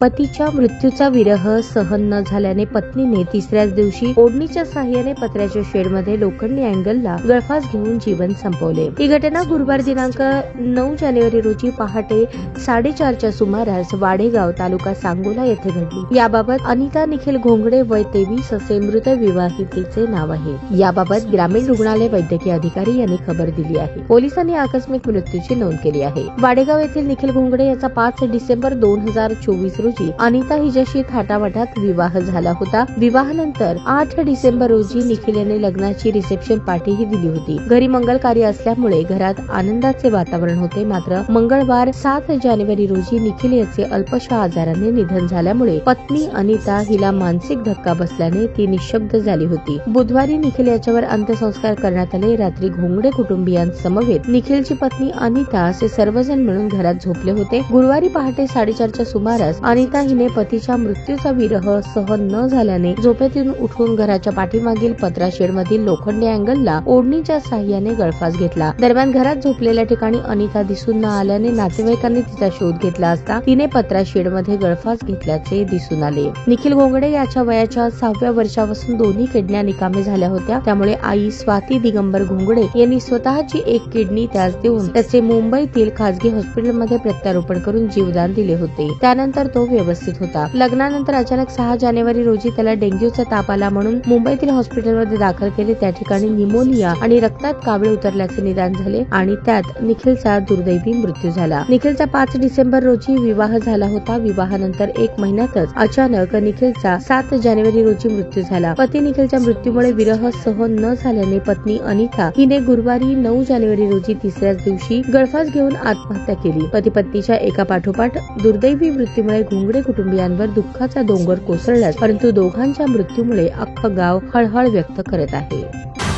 पतीच्या मृत्यूचा विरह सहन न झाल्याने पत्नीने तिसऱ्याच दिवशी ओढणीच्या सहाय्याने पत्र्याच्या शेडमध्ये लोखंडी अँगलला गळफास घेऊन जीवन संपवले. ही घटना गुरुवार दिनांक नऊ जानेवारी रोजी पहाटे साडेचारच्या सुमारास वाडेगाव तालुका सांगोला येथे घडली. याबाबत अनिता निखिल घोंगडे वय तेवीस असे मृत विवाहितेचे नाव आहे. याबाबत ग्रामीण रुग्णालय वैद्यकीय अधिकारी यांनी खबर दिली आहे. पोलिसांनी आकस्मिक मृत्यूची नोंद केली आहे. वाडेगाव येथील निखिल घोंगडे याचा पाच डिसेंबर दोन हजार चोवीस रोजी अनिता हिच्याशी थाटामाटात विवाह झाला होता. विवाहानंतर आठ डिसेंबर रोजी निखिल याने लग्नाची रिसेप्शन पार्टीही दिली होती. घरी मंगल कार्य असल्यामुळे घरात आनंदाचे वातावरण होते. मात्र मंगळवार सात जानेवारी रोजी निखिल याचे अल्पशा आजाराने निधन झाल्यामुळे पत्नी अनिता हिला मानसिक धक्का बसल्याने ती निशब्द झाली होती. बुधवारी निखिल याच्यावर अंत्यसंस्कार करण्यात आले. रात्री घोंगडे कुटुंबियांसमवेत निखिलची पत्नी अनिता असे सर्वजण मिळून घरात झोपले होते. गुरुवारी पहाटे साडेचारच्या सुमारास अनिता हिने पतीच्या मृत्यूचा विरह सहन न झाल्याने झोपेतून उठून घराच्या पाठीमागील पत्रा शेडमधील लोखंडी अँगलला ओढणीच्या साह्याने गळफास घेतला. दरम्यान घरात झोपलेल्या ठिकाणी अनिता दिसून न आल्याने नातेवाईकांनी तिचा शोध घेतला असता तिने पत्रा शेडमध्ये गळफास घेतल्याचे दिसून आले. निखिल घोंगडे याच्या वयाच्या सहाव्या वर्षापासून दोन्ही किडण्या निकामी झाल्या होत्या. त्यामुळे आई स्वाती दिगंबर घोंगडे यांनी स्वतःची एक किडनी त्यास देऊन त्याचे मुंबईतील खासगी हॉस्पिटलमध्ये प्रत्यारोपण करून जीवदान दिले होते. त्यानंतर तो रोग व्यवस्थित होता. लग्नानंतर अचानक सहा जानेवारी रोजी त्याला डेंग्यूचा ताप आला म्हणून मुंबईतील हॉस्पिटलमध्ये दाखल केले. त्या ठिकाणी निमोनिया आणि रक्तात कावळे उतरल्याचे निदान झाले आणि त्यात निखिलचा दुर्दैवी मृत्यू झाला. निखिलचा पाच डिसेंबर रोजी विवाह झाला होता. विवाहानंतर एक महिन्यातच अचानक निखिलचा सात जानेवारी रोजी मृत्यू झाला. पती निखिलच्या मृत्यूमुळे विरह सहन न झाल्याने पत्नी अनिता हिने गुरुवारी नऊ जानेवारी रोजी तिसऱ्याच दिवशी गळफास घेऊन आत्महत्या केली. पती पत्नीच्या एका पाठोपाठ दुर्दैवी मृत्यूमुळे घोंगडे कुटुंबियांवर दुःखाचा डोंगर कोसळला परंतु दोघांच्या मृत्यूमुळे अख्खं गाव हळहळ व्यक्त करत आहे.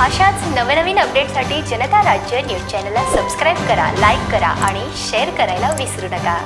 अशाच नवनवीन अपडेटसाठी जनता राज्य न्यूज चॅनलला सबस्क्राईब करा लाईक करा आणि शेअर करायला विसरू नका.